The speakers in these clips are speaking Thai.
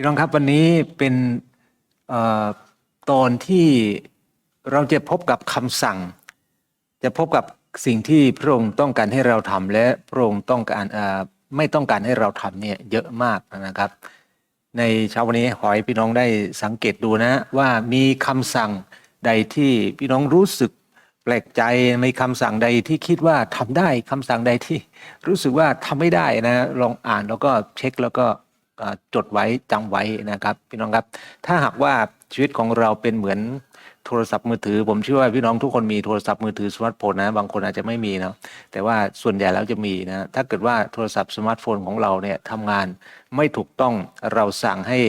พี่น้องครับวันนี้เป็นอตอนที่เราจะพบกับคำสั่ง จะพบกับสิ่งที่พระองค์ต้องการให้เราทำและพระองค์ต้องการไม่ต้องการให้เราทำเนี่ยเยอะมากนะครับ ในเช้าวันนี้ขอให้พี่น้องได้สังเกตดูนะว่ามีคำสั่งใดที่พี่น้องรู้สึกแปลกใจมีคำสั่งใดที่คิดว่าทำได้คำสั่งใดที่รู้สึกว่าทำไม่ได้นะลองอ่านแล้วก็เช็คแล้วก็ จดไว้จำไว้นะครับ พี่น้องครับ ถ้าหากว่าชีวิตของเราเป็นเหมือนโทรศัพท์มือถือ ผมเชื่อว่าพี่น้องทุกคนมีโทรศัพท์มือถือสมาร์ทโฟนนะบางคนอาจจะไม่มีเนาะแต่ว่าส่วนใหญ่แล้วจะมีนะถ้าเกิดว่าโทรศัพท์สมาร์ทโฟนของเราเนี่ยทำงานไม่ถูกต้องเราสั่งให้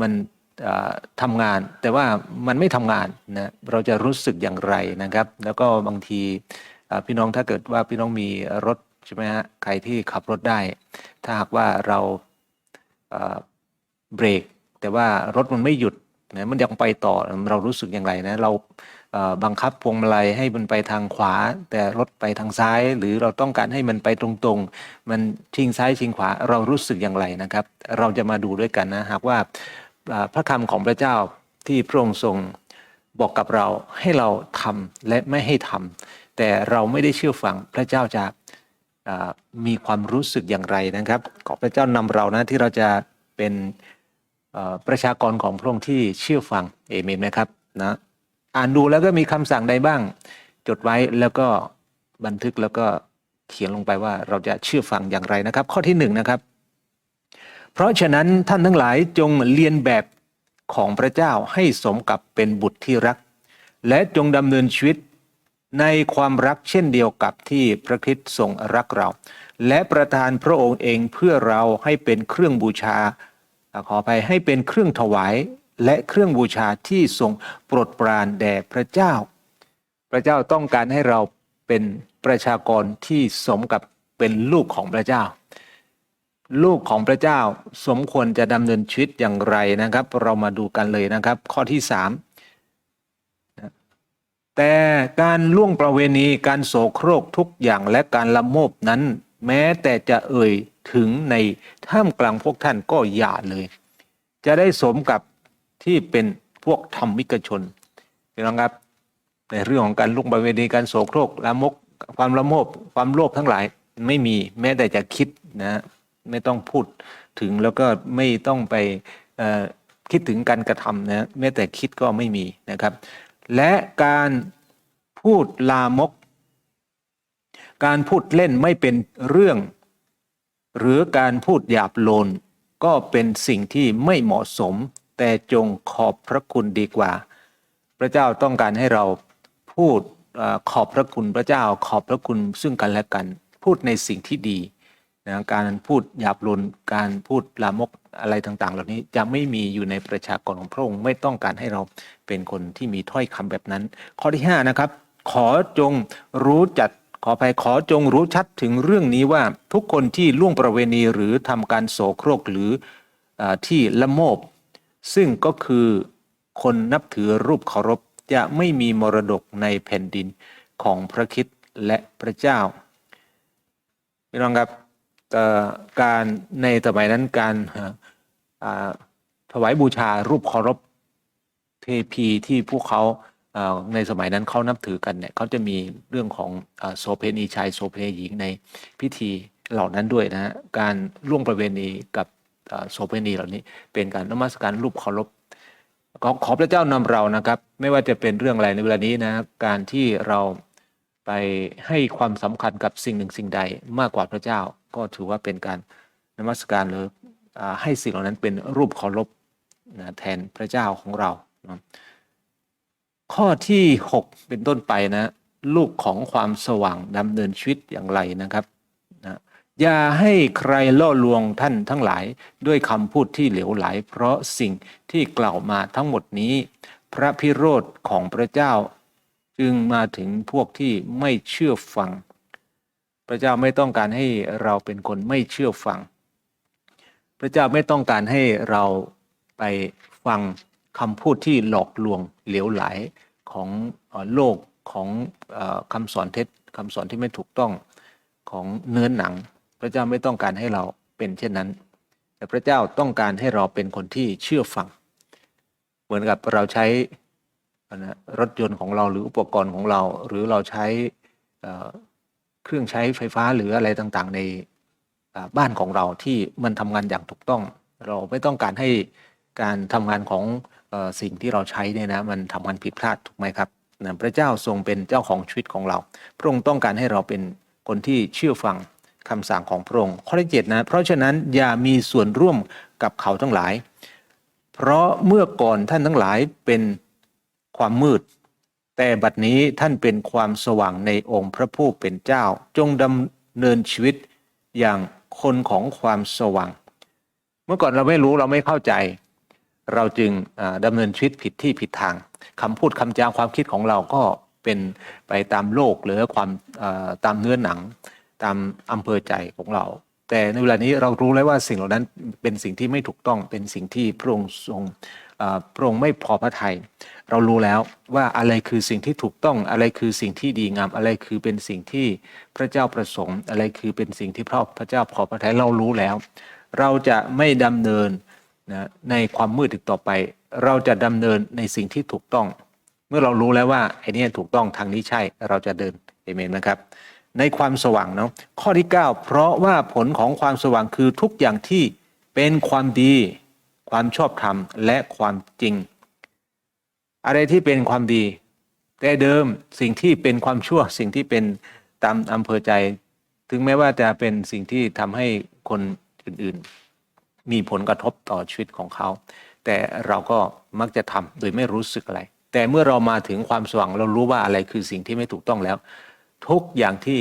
มันเอ่อทำงาน แต่ว่ามันไม่ทำงานนะเราจะรู้สึกอย่างไรนะครับ แล้วก็บางทีพี่น้องถ้าเกิดว่าพี่น้องมีรถใช่ไหมฮะใครที่ขับรถได้ ถ้าหากว่าเรา เบรก แต่ว่ารถมันไม่หยุดนะมันยังไปต่อเรารู้สึกอย่างไรนะเราบังคับพวงมาลัยให้มันไปทางขวา แต่รถไปทางซ้าย หรือเราต้องการให้มันไปตรงๆ มันชิงซ้ายชิงขวาเรารู้สึกอย่างไรนะครับ เราจะมาดูด้วยกันนะหากว่าพระคำของพระเจ้าที่พระองค์ทรงบอกกับเราให้เราทำและไม่ให้ทำแต่เราไม่ได้เชื่อฟังพระเจ้าจะอ่า มีความรู้สึกอย่างไรนะครับ ขอพระเจ้านำเรานะที่เราจะเป็นประชากรของพระองค์ที่เชื่อฟังเอเมนไหมครับนะอ่านดูแล้วก็มีคำสั่งใดบ้าง จดไว้แล้วก็บันทึกแล้วก็เขียนลงไปว่าเราจะเชื่อฟังอย่างไรนะครับ ข้อที่หนึ่งนะครับ เพราะฉะนั้นท่านทั้งหลายจงเรียนแบบของพระเจ้าให้สมกับเป็นบุตรที่รัก และจงดำเนินชีวิต ในความรักเช่นเดียวกับที่พระคริสต์ทรงรักเรา และประทานพระองค์เองเพื่อเราให้เป็นเครื่องบูชาอ่าขอไปให้เป็นเครื่องถวายและเครื่องบูชาที่ทรงโปรดปรานแด่พระเจ้า พระเจ้าต้องการให้เราเป็นประชากรที่สมกับเป็นลูกของพระเจ้า ลูกของพระเจ้าสมควรจะดำเนินชีวิตอย่างไรนะครับ เรามาดูกันเลยนะครับ ข้อที่สาม แต่การล่วงประเวณีการโสโครกทุกอย่างและการละโมบนั้น แม้แต่จะเอ่ยถึงในท่ามกลางพวกท่านก็อย่าเลย จะได้สมกับที่เป็นพวกธรรมิกชนน้องครับในเรื่องของการลุกประเวณีการโสโครกละมกความละโมบความโลภทั้งหลายไม่มีแม้แต่จะคิดนะไม่ต้องพูดถึงแล้วก็ไม่ต้องไปคิดถึงการกระทำนะแม้แต่คิดก็ไม่มีนะครับ และการพูดลามก การพูดเล่นไม่เป็นเรื่อง หรือการพูดหยาบโลนก็เป็นสิ่งที่ไม่เหมาะสม แต่จงขอบพระคุณดีกว่า พระเจ้าต้องการให้เราพูดขอบพระคุณพระเจ้าขอบพระคุณซึ่งกันและกัน พูดในสิ่งที่ดี นะการพูดหยาบโลนการพูดลามกอะไรต่าง ๆ เหล่านี้จะไม่มีอยู่ในประชากรของพระองค์ไม่ต้องการให้เราเป็นคนที่มีถ้อยคำแบบนั้น ข้อที่ห้านะครับ ขอจงรู้จัดขออภัยขอจงรู้ชัดถึงเรื่องนี้ว่าทุกคนที่ล่วงประเวณีหรือทำการโสโครกหรืออที่ละโมบ ซึ่งก็คือคนนับถือรูปเคารพจะไม่มีมรดกในแผ่นดินของพระคิดและพระเจ้าพี่น้องครับ การในสมัยนั้นการถวายบูชารูปเคารพเทพีที่พวกเขาในสมัยนั้นเขานับถือกันเนี่ยเขาจะมีเรื่องของโสเพณีชายโสเพณีหญิงในพิธีเหล่านั้นด้วยนะฮะการล่วงประเวณีกับโสเพณีเหล่านี้ เป็นการนมัสการรูปเคารพขอขอพระเจ้านำเรานะครับ ไม่ว่าจะเป็นเรื่องอะไรในเวลานี้นะการที่เราไปให้ความสำคัญกับสิ่งหนึ่งสิ่งใดมากกว่าพระเจ้า ก็ถือว่าเป็นการนมัสการหรือให้สิ่งเหล่านั้นเป็นรูปเคารพนะแทนพระเจ้าของเรานะข้อที่ 6 เป็นต้นไปนะลูกของความสว่างดำเนินชีวิตอย่างไรนะครับนะอย่าให้ใครล่อลวงท่านทั้งหลายด้วยคำพูดที่เหลวไหล เพราะสิ่งที่กล่าวมาทั้งหมดนี้ พระพิโรธของพระเจ้า จึงมาถึงพวกที่ไม่เชื่อฟัง พระเจ้าไม่ต้องการให้เราเป็นคนไม่เชื่อฟัง พระเจ้าไม่ต้องการให้เราไปฟังคำพูดที่หลอกลวงเหลวไหลของโลกของอคำสอนเท็จคำสอนที่ไม่ถูกต้องของเนื้อหนัง พระเจ้าไม่ต้องการให้เราเป็นเช่นนั้น แต่พระเจ้าต้องการให้เราเป็นคนที่เชื่อฟัง เหมือนกับเราใช้นะรถยนต์ของเราหรืออุปกรณ์ของเรา หรือเราใช้ เครื่องใช้ไฟฟ้าหรืออะไรต่างๆ ในบ้านของเราที่มันทำงานอย่างถูกต้อง เราไม่ต้องการให้การทำงานของสิ่งที่เราใช้เนี่ยนะมันทำงานผิดพลาดถูกไหมครับนะพระเจ้าทรงเป็นเจ้าของชีวิตของเรา พระองค์ต้องการให้เราเป็นคนที่เชื่อฟังคำสั่งของพระองค์ ข้อที่เจ็ดนะ เพราะฉะนั้นอย่ามีส่วนร่วมกับเขาทั้งหลาย เพราะเมื่อก่อนท่านทั้งหลายเป็นความมืด แต่บัดนี้ท่านเป็นความสว่างในองค์พระผู้เป็นเจ้า จงดำเนินชีวิตอย่างคนของความสว่าง เมื่อก่อนเราไม่รู้เราไม่เข้าใจ เราจึงดำเนินชีวิตผิดที่ผิดทางคำพูดคำจาความคิดของเราก็เป็นไปตามโลกหรือความตามเนื้อหนัง ตามอำเภอใจของเรา แต่ในเวลานี้เรารู้แล้วว่าสิ่งเหล่านั้นเป็นสิ่งที่ไม่ถูกต้องเป็นสิ่งที่พระองค์ทรง พระองค์ไม่พอพระทัยเรารู้แล้วว่าอะไรคือสิ่งที่ถูกต้องอะไรคือสิ่งที่ดีงาม อะไรคือเป็นสิ่งที่พระเจ้าประสงค์ อะไรคือเป็นสิ่งที่พระพระเจ้าพอพระทัยเรารู้แล้ว เราจะไม่ดำเนินนะในความมืดอีกต่อไป เราจะดำเนินในสิ่งที่ถูกต้อง เมื่อเรารู้แล้วว่าไอ้นี่ถูกต้องทางนี้ใช่เราจะเดินเอเมนไหมครับ ในความสว่างเนาะข้อที่ 9 เพราะว่าผลของความสว่างคือทุกอย่างที่เป็นความดี ความชอบธรรมและความจริง อะไรที่เป็นความดี แต่เดิมสิ่งที่เป็นความชั่วสิ่งที่เป็นตามอำเภอใจ ถึงแม้ว่าจะเป็นสิ่งที่ทำให้คนอื่นๆ มีผลกระทบต่อชีวิตของเขา แต่เราก็มักจะทำโดยไม่รู้สึกอะไร แต่เมื่อเรามาถึงความสว่างเรารู้ว่าอะไรคือสิ่งที่ไม่ถูกต้องแล้ว ทุกอย่างที่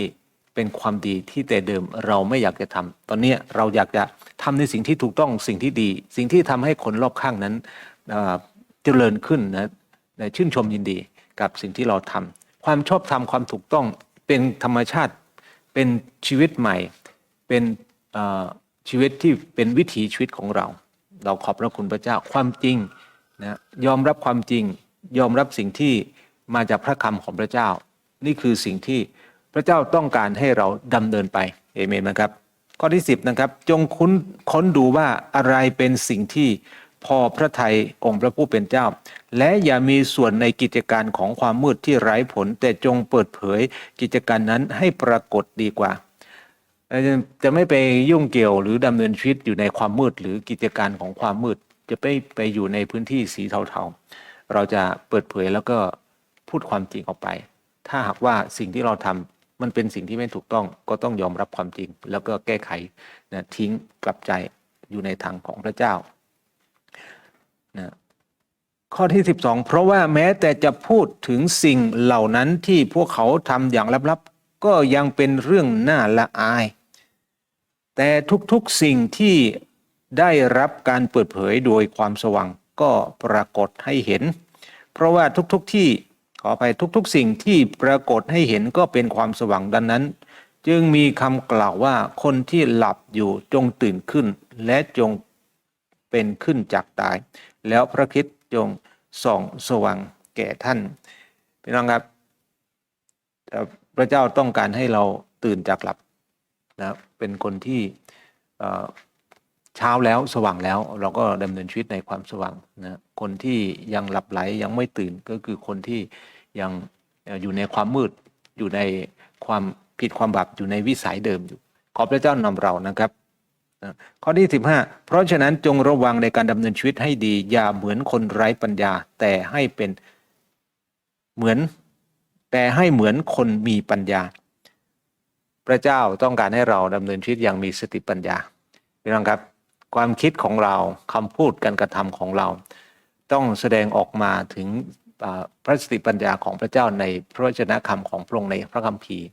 เป็นความดีที่แต่เดิมเราไม่อยากจะทำตอนนี้เราอยากจะทำในสิ่งที่ถูกต้องสิ่งที่ดี สิ่งที่ทำให้คนรอบข้างนั้นเจริญขึ้นนะชื่นชมยินดีกับสิ่งที่เราทำความชอบธรรมความถูกต้องเป็นธรรมชาติเป็นชีวิตใหม่ เป็นชีวิตที่เป็นวิถีชีวิตของเรา เราขอบพระคุณพระเจ้าความจริงนะยอมรับความจริง ยอมรับสิ่งที่มาจากพระคำของพระเจ้า นี่คือสิ่งที่ พระเจ้าต้องการให้เราดำเนินไปเอเมนนะครับ ข้อที่ 10นะครับจงค้นค้นดูว่าอะไรเป็นสิ่งที่พอพระทัยองค์พระผู้เป็นเจ้า และอย่ามีส่วนในกิจการของความมืดที่ไร้ผล แต่จงเปิดเผยกิจการนั้นให้ปรากฏดีกว่า จะไม่ไปยุ่งเกี่ยวหรือดำเนินชีวิตอยู่ในความมืดหรือกิจการของความมืด จะไปไปอยู่ในพื้นที่สีเทาๆ เราจะเปิดเผยแล้วก็พูดความจริงออกไป ถ้าหากว่าสิ่งที่เราทำ มันเป็นสิ่งที่ไม่ถูกต้องก็ต้องยอมรับความจริง แล้วก็แก้ไขนะทิ้งกลับใจอยู่ในทางของพระเจ้านะข้อที่ 12 เพราะว่าแม้แต่จะพูดถึงสิ่งเหล่านั้นที่พวกเขาทำอย่างลับๆ ก็ยังเป็นเรื่องน่าละอาย แต่ทุกๆสิ่งที่ได้รับการเปิดเผยโดยความสว่างก็ปรากฏให้เห็น เพราะว่าทุกๆที่ ขอไปทุกๆ สิ่งที่ปรากฏให้เห็นก็เป็นความสว่างดังนั้น จึงมีคำกล่าวว่าคนที่หลับอยู่จงตื่นขึ้น และจงเป็นขึ้นจากตาย แล้วพระคริสต์จงส่องสว่างแก่ท่านพี่น้องครับพระเจ้าต้องการให้เราตื่นจากหลับนะเป็นคนที่เอ่อเช้าแล้วสว่างแล้วเราก็ดำเนินชีวิตในความสว่างนะคนที่ยังหลับไหลยังไม่ตื่นก็คือคนที่ ยังอยู่ในความมืดอยู่ในความผิดความบาปอยู่ในวิสัยเดิมอยู่ ขอพระเจ้านำเรานะครับ ข้อที่ 15 เพราะฉะนั้นจงระวังในการดำเนินชีวิตให้ดี อย่าเหมือนคนไร้ปัญญา แต่ให้เป็นเหมือนแต่ให้เหมือนคนมีปัญญา พระเจ้าต้องการให้เราดำเนินชีวิตอย่างมีสติปัญญาพี่น้องครับ ความคิดของเราคำพูดการกระทำของเรา ต้องแสดงออกมาถึง พระสติปัญญาของพระเจ้าในพระวจนะคำของพระองค์ในพระคัมภีร์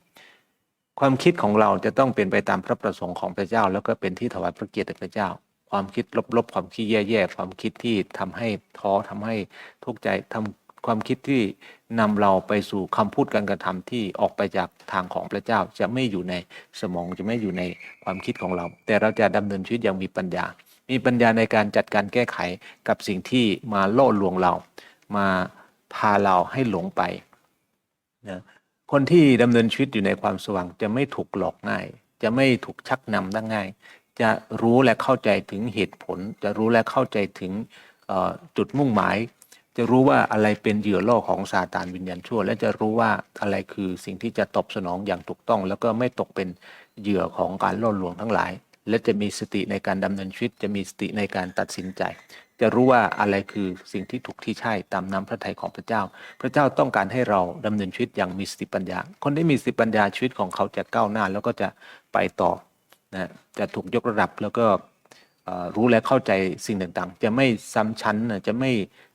ความคิดของเราจะต้องเป็นไปตามพระประสงค์ของพระเจ้า แล้วก็เป็นที่ถวายพระเกียรติแด่พระเจ้า ความคิดลบๆ ความคิดแย่ๆความคิดที่ทำให้ท้อทำให้ทุกข์ใจทำความคิดที่นำเราไปสู่คำพูดการกระทำที่ออกไปจากทางของพระเจ้าจะไม่อยู่ในสมองจะไม่อยู่ในความคิดของเรา แต่เราจะดำเนินชีวิตอย่างมีปัญญา มีปัญญาในการจัดการแก้ไขกับสิ่งที่มาล่อลวงเรา มา พาเราให้หลงไปนะคนที่ดำเนินชีวิตอยู่ในความสว่างจะไม่ถูกหลอกง่าย จะไม่ถูกชักนำได้ง่าย จะรู้และเข้าใจถึงเหตุผล จะรู้และเข้าใจถึงจุดมุ่งหมาย จะรู้ว่าอะไรเป็นเหยื่อล่อของซาตานวิญญาณชั่ว และจะรู้ว่าอะไรคือสิ่งที่จะตอบสนองอย่างถูกต้อง แล้วก็ไม่ตกเป็นเหยื่อของการล่อลวงทั้งหลาย และจะมีสติในการดำเนินชีวิต จะมีสติในการตัดสินใจจะรู้ว่าอะไรคือสิ่งที่ถูกที่ใช่ตามน้ำพระทัยของพระเจ้า พระเจ้าต้องการให้เราดำเนินชีวิตอย่างมีสติปัญญา คนที่มีสติปัญญาชีวิตของเขาจะก้าวหน้า แล้วก็จะไปต่อนะจะถูกยกระดับแล้วก็รู้และเข้าใจสิ่งต่างๆ จะไม่ซ้ำชั้นนะจะไม่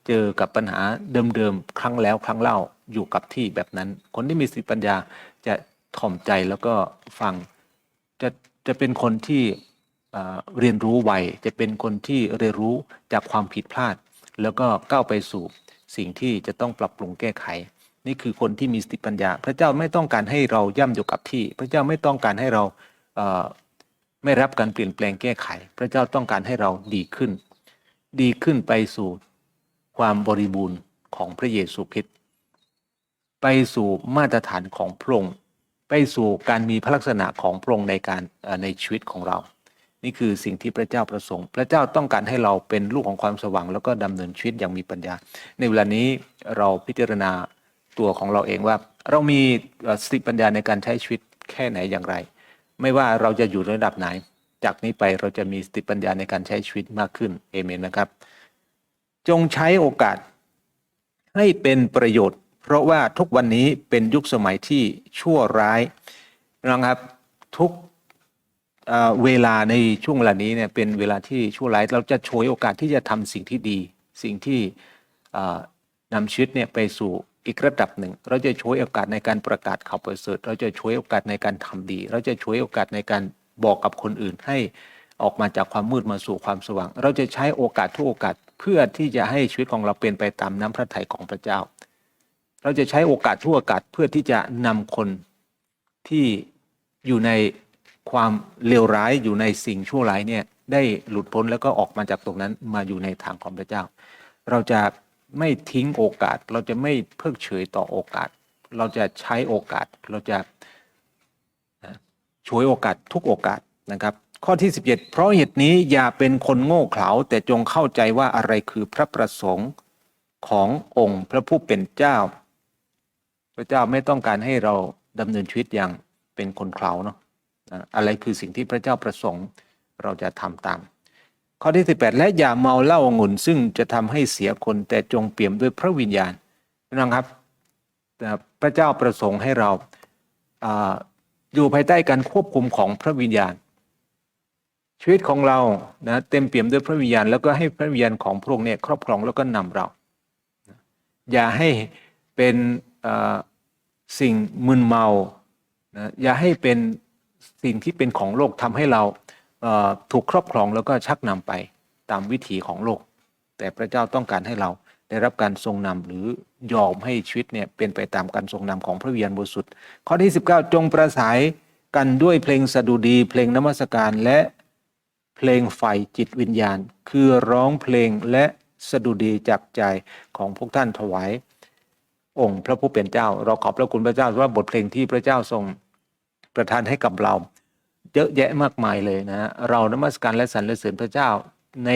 เจอกับปัญหาเดิมๆครั้งแล้วครั้งเล่าอยู่กับที่แบบนั้น คนที่มีสติปัญญาจะถ่อมใจแล้วก็ฟังจะจะเป็นคนที่ เรียนรู้ไวจะเป็นคนที่เรียนรู้จากความผิดพลาด แล้วก็ก้าวไปสู่สิ่งที่จะต้องปรับปรุงแก้ไข นี่คือคนที่มีสติปัญญา พระเจ้าไม่ต้องการให้เราย่ำอยู่กับที่ พระเจ้าไม่ต้องการให้เราไม่รับการเปลี่ยนแปลงแก้ไข พระเจ้าต้องการให้เราดีขึ้น ดีขึ้นไปสู่ความบริบูรณ์ของพระเยซูคริสต์ไปสู่มาตรฐานของพระองค์ไปสู่การมีพระลักษณะของพระองค์ในการในชีวิตของเรา นี่คือสิ่งที่พระเจ้าประสงค์ พระเจ้าต้องการให้เราเป็นลูกของความสว่าง แล้วก็ดำเนินชีวิตอย่างมีปัญญา ในเวลานี้เราพิจารณาตัวของเราเองว่า เรามีสติปัญญาในการใช้ชีวิตแค่ไหนอย่างไร ไม่ว่าเราจะอยู่ระดับไหน จากนี้ไปเราจะมีสติปัญญาในการใช้ชีวิตมากขึ้นเอเมนนะครับ จงใช้โอกาสให้เป็นประโยชน์ เพราะว่าทุกวันนี้เป็นยุคสมัยที่ชั่วร้ายนะครับทุก เวลาในช่วงเวลานี้เนี่ยเป็นเวลาที่ชั่วร้ายเราจะฉวยโอกาสที่จะทำสิ่งที่ดี สิ่งที่เอ่อนำชีวิตเนี่ยไปสู่อีกระดับหนึ่ง เราจะฉวยโอกาสในการประกาศข่าวประเสริฐเราจะฉวยโอกาสในการทำดี เราจะฉวยโอกาสในการบอกกับคนอื่นให้ออกมาจากความมืดมาสู่ความสว่าง เราจะใช้โอกาสทุกโอกาสเพื่อที่จะให้ชีวิตของเราเป็นไปตามน้ำพระทัยของพระเจ้า เราจะใช้โอกาสทุกโอกาสเพื่อที่จะนำคนที่อยู่ใน ความเลวร้ายอยู่ในสิ่งชั่วร้ายเนี่ยได้หลุดพ้นแล้วก็ออกมาจากตรงนั้นมาอยู่ในทางของพระเจ้า เราจะไม่ทิ้งโอกาส เราจะไม่เพิกเฉยต่อโอกาส เราจะใช้โอกาส เราจะช่วยโอกาสทุกโอกาสนะครับ ข้อที่ 17 เพราะเหตุนี้อย่าเป็นคนโง่เขลาแต่จงเข้าใจว่าอะไรคือพระประสงค์ขององค์พระผู้เป็นเจ้า พระเจ้าไม่ต้องการให้เราดำเนินชีวิตอย่างเป็นคนเขลาเนาะ อะไรคือสิ่งที่พระเจ้าประสงค์เราจะทำตาม ข้อที่ 18 และอย่าเมาเหล้าองุ่นซึ่งจะทำให้เสียคนแต่จงเปี่ยมด้วยพระวิญญาณน้องครับพระเจ้าประสงค์ให้เราออยู่ภายใต้การควบคุมของพระวิญญาณ ชีวิตของเรานะเต็มเปี่ยมด้วยพระวิญญาณ แล้วก็ให้พระวิญญาณของพระองค์เนี่ยครอบครองแล้วก็นำเรา อย่าให้เป็นสิ่งมึนเมานะอย่าให้เป็น สิ่งที่เป็นของโลกทำให้เราเถูกครอบครองแล้วก็ชักนำไปตามวิถีของโลก แต่พระเจ้าต้องการให้เราได้รับการทรงนำหรือยอมให้ชีวิตเนี่ยเป็นไปตามการทรงนำของพระวิญญาณบริสุทธิ์ข้อที่ 19 จงประสายกันด้วยเพลงสดุดี เพลงนมัสการและเพลงไฟจิตวิญญาณ คือร้องเพลงและสดุดีจากใจของพวกท่านถวาย องค์พระผู้เป็นเจ้า เราขอบพระคุณพระเจ้าว่าบทเพลงที่พระเจ้าทรง ประทานให้กับเรา เยอะแยะมากมายเลยนะ เรานมัสการและสรรเสริญพระเจ้า ใน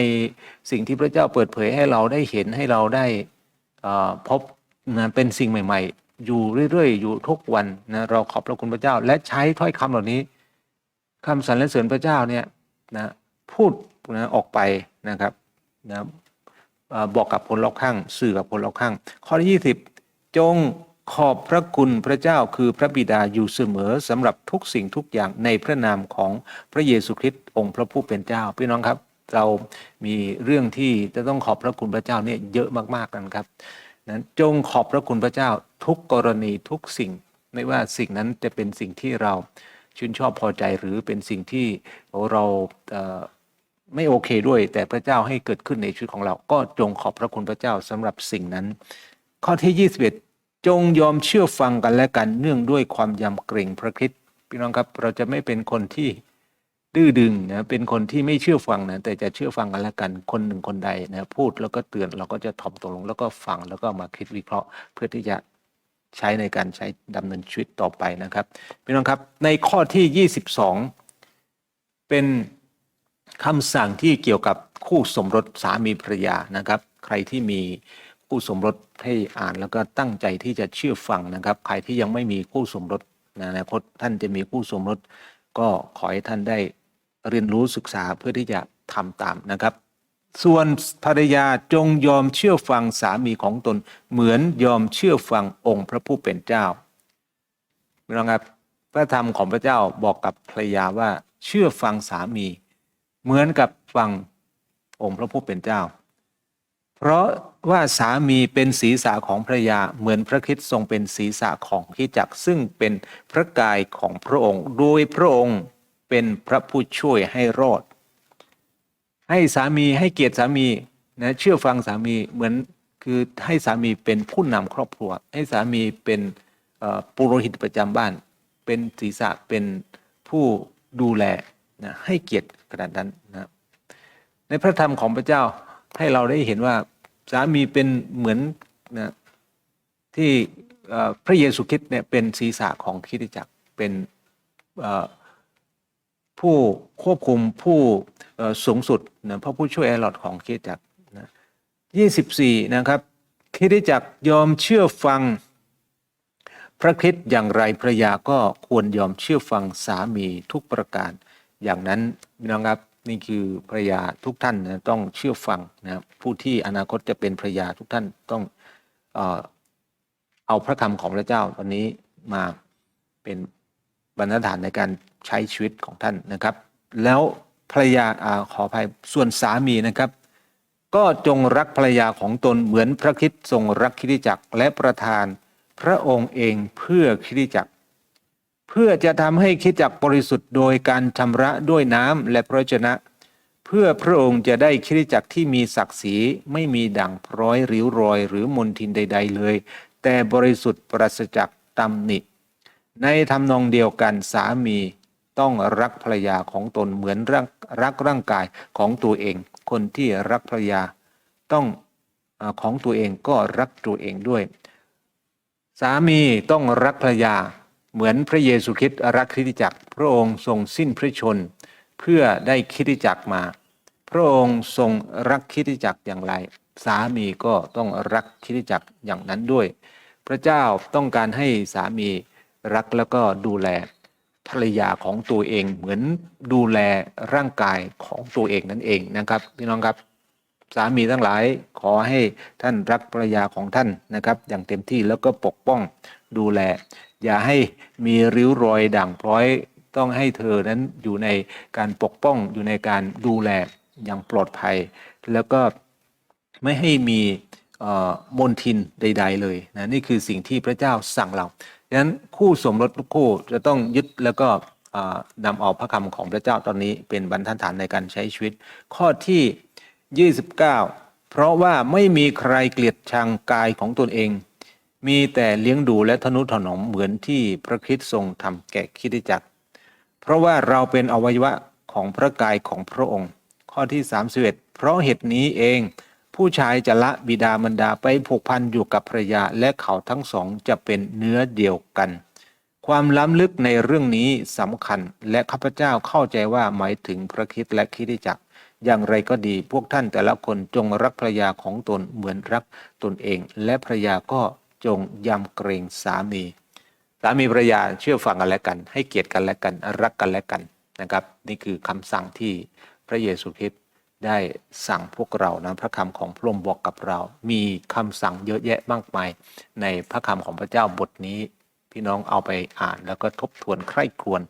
สิ่งที่พระเจ้าเปิดเผยให้เราได้เห็นให้เราได้พบนะเป็นสิ่งใหม่ ๆ อยู่เรื่อยๆ อยู่ทุกวันนะเราขอบพระคุณพระเจ้า และใช้ถ้อยคำเหล่านี้คำสรรเสริญพระเจ้าเนี่ยนะพูดนะออกไปนะครับนะบอกกับคนรอบข้าง สื่อกับคนรอบข้าง ข้อที่20 จง ขอบพระคุณพระเจ้าคือพระบิดาอยู่เสมอสำหรับทุกสิ่งทุกอย่างในพระนามของพระเยซูคริสต์องค์พระผู้เป็นเจ้าพี่น้องครับ เรามีเรื่องที่จะต้องขอบพระคุณพระเจ้าเนี่ยเยอะมากๆกันครับนั้นจงขอบพระคุณพระเจ้าทุกกรณีทุกสิ่ง ไม่ว่าสิ่งนั้นจะเป็นสิ่งที่เราชื่นชอบพอใจหรือเป็นสิ่งที่เราไม่โอเคด้วย แต่พระเจ้าให้เกิดขึ้นในชีวิตของเรา ก็จงขอบพระคุณพระเจ้าสำหรับสิ่งนั้น ข้อที่ 21 จงยอมเชื่อฟังกันและกันเนื่องด้วยความยำเกรงพระคริสต์พี่น้องครับ เราจะไม่เป็นคนที่ดื้อดึงนะเป็นคนที่ไม่เชื่อฟังนะแต่จะเชื่อฟังกันและกันคนหนึ่งคนใดนะพูดแล้วก็เตือนเราก็จะถ่อมตัวลง แล้วก็ฟังแล้วก็มาคิดวิเคราะห์ เพื่อที่จะใช้ในการใช้ดำเนินชีวิตต่อไปนะครับพี่น้องครับในข้อที่ 22 เป็นคำสั่งที่เกี่ยวกับคู่สมรสสามีภรรยานะครับ ใครที่มี คู่สมรสให้อ่านแล้วก็ตั้งใจที่จะเชื่อฟังนะครับ ใครที่ยังไม่มีคู่สมรสในอนาคตท่านจะมีคู่สมรส ก็ขอให้ท่านได้เรียนรู้ศึกษาเพื่อที่จะทำตามนะครับ ส่วนภรรยาจงยอมเชื่อฟังสามีของตน เหมือนยอมเชื่อฟังองค์พระผู้เป็นเจ้าน้องครับพระธรรมของพระเจ้าบอกกับภรรยาว่าเชื่อฟังสามี เหมือนกับฟังองค์พระผู้เป็นเจ้า เพราะว่าสามีเป็นศีรษะของภรยาเหมือนพระคริสต์ทรงเป็นศีรษะของคิจักรซึ่งเป็นพระกายของพระองค์ โดยพระองค์เป็นพระผู้ช่วยให้รอด ให้สามีให้เกียรติสามีนะเชื่อฟังสามีเหมือนคือให้สามีเป็นผู้นำครอบครัว ให้สามีเป็นปุโรหิตประจำบ้าน เป็นศีรษะเป็นผู้ดูแลนะให้เกียรติขนาดนั้นนะในพระธรรมของพระเจ้าให้เราได้เห็นว่า สามีเป็นเหมือนนะที่พระเยซูคริสต์เนี่ยเป็นศีรษะของคริสตจักรเป็นผู้ควบคุมผู้สูงสุดนะพระผู้ช่วยแอลอดของคริสตจักรนะ24 นะครับคริสตจักรยอมเชื่อฟังพระคริสต์อย่างไรภรรยาก็ควรยอมเชื่อฟังสามีทุกประการอย่างนั้นน้องครับ นี่คือภรยาทุกท่านนะต้องเชื่อฟังนะครับผู้ที่อนาคตจะเป็นภรยาทุกท่านต้องเอ่อเอาพระคำของพระเจ้าวันนี้มาเป็นบรรทัดฐานในการใช้ชีวิตของท่านนะครับ แล้วภรรยาอาขออภัยส่วนสามีนะครับ ก็จงรักภรรยาของตนเหมือนพระคริสต์ทรงรักคริสตจักรและประทาน พระองค์เองเพื่อคริสตจักร เพื่อจะทำให้คริสตจักบริสุทธิ์โดยการชำระด้วยน้ำและพระชนะ เพื่อพระองค์จะได้คริสตจักที่มีศักดิ์ศรีไม่มีด่างพร้อยริ้วรอย หรือมนทินใด ๆ เลย แต่บริสุทธิ์ปราศจากตำหนิ ในทำนองเดียวกันสามีต้องรักภรรยาของตนเหมือนรักรักร่างกายของตัวเอง คนที่รักภรรยาต้องของตัวเองก็รักตัวเองด้วย สามีต้องรักภรรยา เหมือนพระเยซูคริสต์รักคริสตจักร พระองค์ทรงสิ้นพระชน เพื่อได้คริสตจักรมา พระองค์ทรงรักคริสตจักรอย่างไร สามีก็ต้องรักคริสตจักรอย่างนั้นด้วย พระเจ้าต้องการให้สามีรักแล้วก็ดูแลภรรยาของตัวเองเหมือนดูแลร่างกายของตัวเองนั่นเองนะครับพี่น้องครับสามีทั้งหลายขอให้ท่านรักภรรยาของท่านนะครับ อย่างเต็มที่แล้วก็ปกป้องดูแล อย่าให้มีริ้วรอยด่างพร้อยต้องให้เธอนั้นอยู่ในการปกป้องอยู่ในการดูแลอย่างปลอดภัย แล้วก็ไม่ให้มีมนทินใด ๆ เลยนะนี่คือสิ่งที่พระเจ้าสั่งเราดังนั้นคู่สมรสทุกคู่จะต้องยึดแล้วก็นำเอาพระคำของพระเจ้าตอนนี้เป็นบรรทัดฐานในการใช้ชีวิต ข้อที่ 29 เพราะว่าไม่มีใครเกลียดชังกายของตนเอง มีแต่เลี้ยงดูและทนุถนอมเหมือนที่พระคริสต์ทรงทำแก่คริสตจักร เพราะว่าเราเป็นอวัยวะของพระกายของพระองค์ ข้อที่ 31 เพราะเหตุนี้เอง ผู้ชายจะละบิดามารดาไปผูกพันอยู่กับภรยาและเขาทั้งสองจะเป็นเนื้อเดียวกัน ความล้ำลึกในเรื่องนี้สำคัญและข้าพเจ้าเข้าใจว่าหมายถึงพระคริสต์และคริสตจักรอย่างไรก็ดีพวกท่านแต่ละคนจงรักภรยาของตนเหมือนรักตนเอง และภรยาก็ จงยำเกรงสามี สามีภรรยาเชื่อฟังกันและกัน ให้เกียรติกันและกันรักกันและกันนะครับ นี่คือคำสั่งที่พระเยซูคริสต์ได้สั่งพวกเรานะพระคำของพระองค์บอกกับเรา มีคำสั่งเยอะแยะมากมาย ในพระคำของพระเจ้าบทนี้ พี่น้องเอาไปอ่านแล้วก็ทบทวนใคร่ครวญ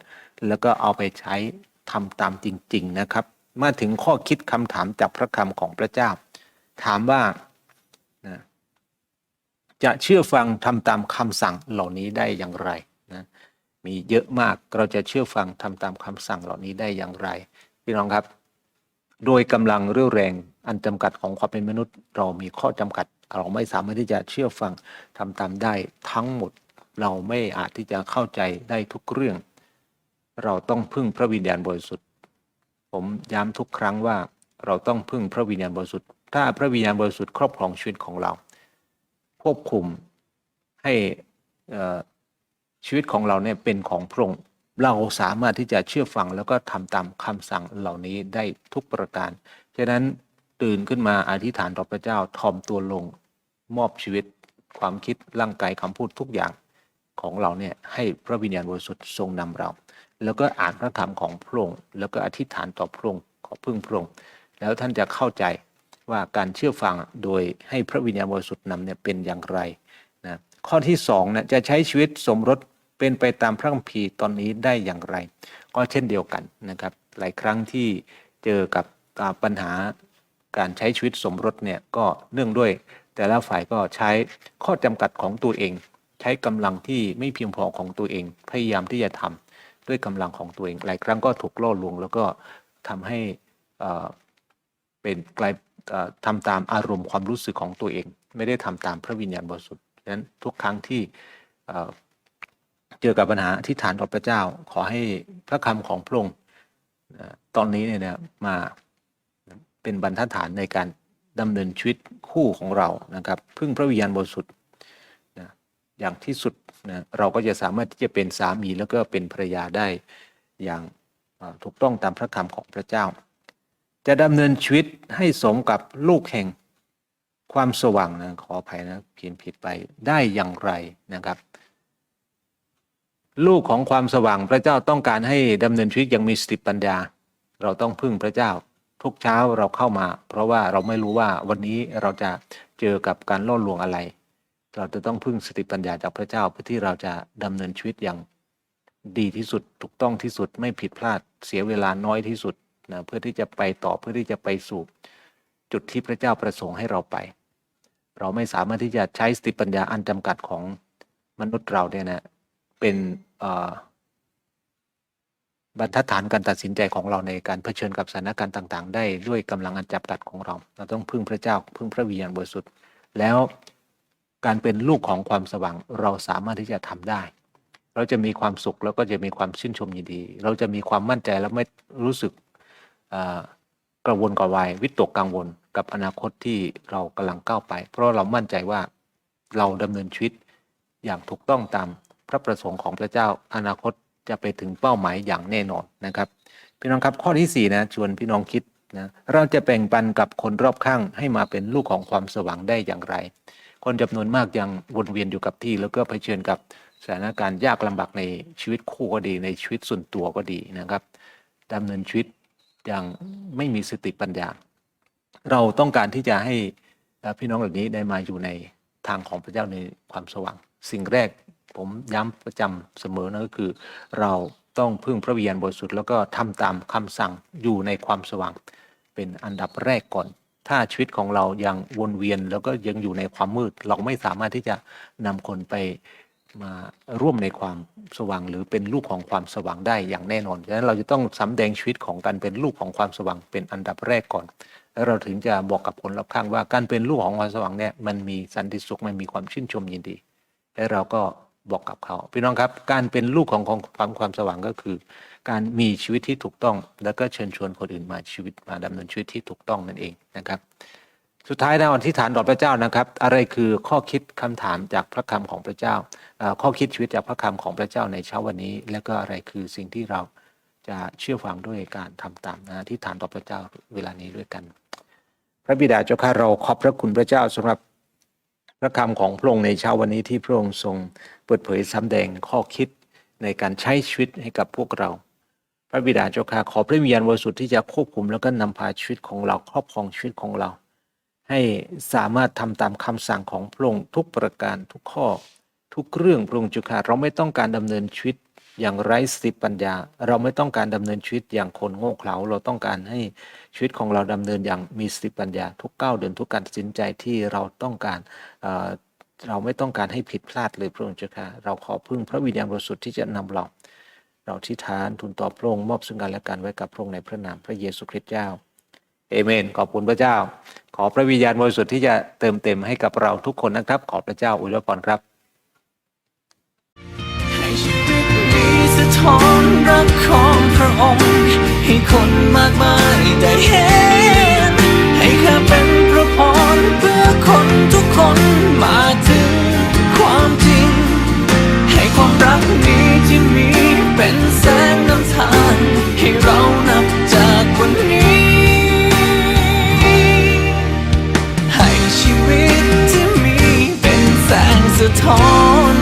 แล้วก็เอาไปใช้ทำตามจริง ๆนะครับ มาถึงข้อคิดคำถามจากพระคำของพระเจ้า ถามว่า จะเชื่อฟังทำตามคำสั่งเหล่านี้ได้อย่างไรนะมีเยอะมากเราจะเชื่อฟังทำตามคำสั่งเหล่านี้ได้อย่างไร พี่น้องครับ โดยกำลังเรี่ยวแรงอันจำกัดของความเป็นมนุษย์ เรามีข้อจำกัด เราไม่สามารถที่จะเชื่อฟังทำตามได้ทั้งหมด เราไม่อาจที่จะเข้าใจได้ทุกเรื่อง เราต้องพึ่งพระวิญญาณบริสุทธิ์ ผมย้ำทุกครั้งว่าเราต้องพึ่งพระวิญญาณบริสุทธิ์ถ้าพระวิญญาณบริสุทธิ์ครอบครองชีวิตของเรา ควบคุมให้ชีวิตของเราเนี่ยเป็นของพระองค์เราสามารถที่จะเชื่อฟังแล้วก็ทำตามคำสั่งเหล่านี้ได้ทุกประการ ฉะนั้นตื่นขึ้นมาอธิษฐานต่อพระเจ้าทอมตัวลงมอบชีวิตความคิดร่างกายคำพูดทุกอย่างของเราเนี่ยให้พระวิญญาณบริสุทธิ์ทรงนำเรา แล้วก็อ่านพระธรรมของพระองค์แล้วก็อธิษฐานต่อพระองค์ขอพึ่งพระองค์แล้วท่านจะเข้าใจ ว่าการเชื่อฟังโดยให้พระวิญญาณบริสุทธิ์นำเนี่ยเป็นอย่างไรนะข้อที่สองนะจะใช้ชีวิตสมรสเป็นไปตามพระคัมภีร์ตอนนี้ได้อย่างไร ก็เช่นเดียวกันนะครับ หลายครั้งที่เจอกับปัญหาการใช้ชีวิตสมรสเนี่ยก็เนื่องด้วย แต่ละฝ่ายก็ใช้ข้อจำกัดของตัวเอง ใช้กำลังที่ไม่เพียงพอของตัวเอง พยายามที่จะทำด้วยกำลังของตัวเอง หลายครั้งก็ถูกล่อลวง แล้วก็ทำให้เอ่อเป็นกลาย ทำตามอารมณ์ความรู้สึกของตัวเอง ไม่ได้ทำตามพระวิญญาณบริสุทธิ์ฉะนั้นทุกครั้งที่เจอกับปัญหาที่ฐานต่อพระเจ้า ขอให้พระคำของพระองค์ตอนนี้เนี่ยนะมาเป็นบรรทัดฐานในการดำเนินชีวิตคู่ของเรานะครับ พึ่งพระวิญญาณบริสุทธิ์นะอย่างที่สุดนะเราก็จะสามารถที่จะเป็นสามีแล้วก็เป็นภรรยาได้อย่างถูกต้องตามพระคำของพระเจ้า จะดำเนินชีวิตให้สมกับลูกแห่งความสว่างนะขออภัยนะเขียนผิดไปได้อย่างไรนะครับ ลูกของความสว่างพระเจ้าต้องการให้ดำเนินชีวิตอย่างมีสติปัญญา เราต้องพึ่งพระเจ้า ทุกเช้าเราเข้ามา เพราะว่าเราไม่รู้ว่าวันนี้เราจะเจอกับการล่อลวงอะไร เราจะต้องพึ่งสติปัญญาจากพระเจ้าเพื่อที่เราจะดำเนินชีวิตอย่างดีที่สุดถูกต้องที่สุดไม่ผิดพลาดเสียเวลาน้อยที่สุด นะเพื่อที่จะไปต่อเพื่อที่จะไปสู่จุดที่พระเจ้าประสงค์ให้เราไป เราไม่สามารถที่จะใช้สติปัญญาอันจำกัดของมนุษย์เราเนี่ยนะเป็นบรรทัดฐานการตัดสินใจของเราในการเผชิญกับสถานการณ์ต่างๆ ได้ด้วยกำลังอันจำกัดของเรา เราต้องพึ่งพระเจ้าพึ่งพระวิญญาณบริสุทธิ์แล้วการเป็นลูกของความสว่างเราสามารถที่จะทำได้ เราจะมีความสุขแล้วก็จะมีความชื่นชมยินดี เราจะมีความมั่นใจและไม่รู้สึก กระวนกระวายวิตกกังวลกับอนาคตที่เรากำลังก้าวไป เพราะเรามั่นใจว่าเราดำเนินชีวิตอย่างถูกต้องตามพระประสงค์ของพระเจ้าอนาคตจะไปถึงเป้าหมายอย่างแน่นอนนะครับ พี่น้องครับข้อที่สี่นะชวนพี่น้องคิดนะเราจะแบ่งปันกับคนรอบข้างให้มาเป็นลูกของความสว่างได้อย่างไร คนจำนวนมากยังวนเวียนอยู่กับที่ แล้วก็เผชิญกับสถานการณ์ยากลำบากในชีวิตคู่ก็ดี ในชีวิตส่วนตัวก็ดีนะครับดำเนินชีวิต อย่างไม่มีสติปัญญา เราต้องการที่จะให้พี่น้องเหล่านี้ได้มาอยู่ในทางของพระเจ้าในความสว่าง สิ่งแรกผมย้ำประจำเสมอนะก็คือ เราต้องพึ่งพระวิญญาณบริสุทธิ์แล้วก็ทำตามคำสั่งอยู่ในความสว่าง เป็นอันดับแรกก่อน ถ้าชีวิตของเรายังวนเวียนแล้วก็ยังอยู่ในความมืด เราไม่สามารถที่จะนำคนไป มาร่วมในความสว่างหรือเป็นลูกของความสว่างได้อย่างแน่นอน ฉะนั้นเราจะต้องสำแดงชีวิตของการเป็นลูกของความสว่างเป็นอันดับแรกก่อน แล้วเราถึงจะบอกกับคนรอบข้างว่าการเป็นลูกของความสว่างเนี่ยมันมีสันติสุขมันมีความชื่นชมยินดี และเราก็บอกกับเขาพี่น้องครับ การเป็นลูกของของความความสว่างก็คือ การมีชีวิตที่ถูกต้อง แล้วก็เชิญชวนคนอื่นมาชีวิตมาดำเนินชีวิตที่ถูกต้องนั่นเองนะครับ สุดท้ายนะอธิษฐานต่อพระเจ้านะครับ อะไรคือข้อคิดคำถามจากพระคำของพระเจ้า ข้อคิดชีวิตจากพระคำของพระเจ้าในเช้าวันนี้ และก็อะไรคือสิ่งที่เราจะเชื่อฟังด้วยการทำตามนะอธิษฐานต่อพระเจ้าเวลานี้ด้วยกัน พระบิดาเจ้าข้าเราขอบพระคุณพระเจ้าสำหรับพระคำของพระองค์ในเช้าวันนี้ที่พระองค์ทรงเปิดเผยสำแดงข้อคิดในการใช้ชีวิตให้กับพวกเรา พระบิดาเจ้าข้าขอพระวิญญาณบริสุทธิ์ที่จะควบคุมแล้วก็นำพาชีวิตของเราครอบครองชีวิตของเรา ให้สามารถทำตามคำสั่งของพระองค์ทุกประการทุกข้อ ทุกเรื่องพระองค์จุกาเราไม่ต้องการดำเนินชีวิตอย่างไร้สติปัญญา เราไม่ต้องการดำเนินชีวิตอย่างคนโง่เขลาเราต้องการให้ชีวิตของเราดำเนินอย่างมีสติปัญญา ทุกก้าวเดินทุกการตัดสินใจที่เราต้องการเราไม่ต้องการให้ผิดพลาดเลยพระองค์เจ้าค่ะเราขอพึ่งพระวิญญาณบริสุทธิ์ที่จะนำเรา เราที่ฐานทูลต่อพระองค์มอบซึ่งกันและกันไว้กับพระองค์ในพระนามพระเยซูคริสต์เจ้าเอเมนขอบคุณพระเจ้า ขอพระวิญญาณบริสุทธิ์ที่จะเติมเต็มให้กับเราทุกคนนะครับ ขอพระเจ้าอวยพล้วกรณ์ครับอนคความรักนี้ที่มีเป็นแสงนำทางให้เรานำ torn